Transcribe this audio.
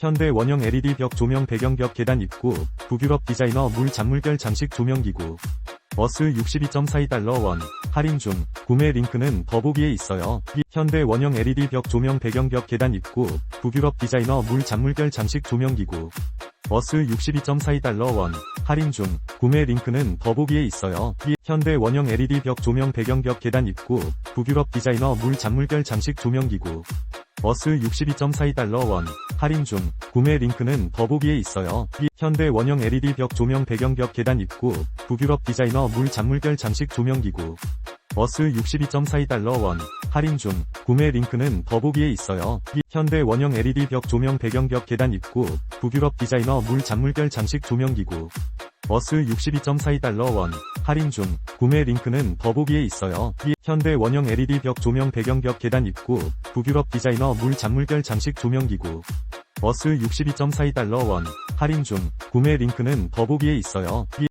현대 원형 LED 벽 조명 배경 벽 계단 입구, 북유럽 디자이너 물 잔물별 장식 조명기구. 어스 62.42달러 원, 할인 중, 구매 링크는 더보기에 있어요. 이 현대 원형 LED 벽 조명 배경 벽 계단 입구, 북유럽 디자이너 물 잔물별 장식 조명기구. 어스 62.42달러 원, 할인 중, 구매 링크는 더보기에 있어요. 이 현대 원형 LED 벽 조명 배경 벽 계단 입구, 북유럽 디자이너 물 잔물별 장식 조명기구. 어스 62.42달러 원, 할인 중, 구매 링크는 더보기에 있어요. 이 현대 원형 LED 벽 조명 배경 벽 계단 입구, 북유럽 디자이너 물 잔물별 장식 조명기구. 어스 62.42달러 원, 할인 중, 구매 링크는 더보기에 있어요. 이 현대 원형 LED 벽 조명 배경 벽 계단 입구, 북유럽 디자이너 물 잔물별 장식 조명기구. 어스 62.42달러 원, 할인 중, 구매 링크는 더보기에 있어요. 이 현대 원형 LED 벽 조명 배경 벽 계단 입구, 북유럽 디자이너 물 잔물별 장식 조명 기구. 어스 62.42달러 원, 할인 중, 구매 링크는 더보기에 있어요. 이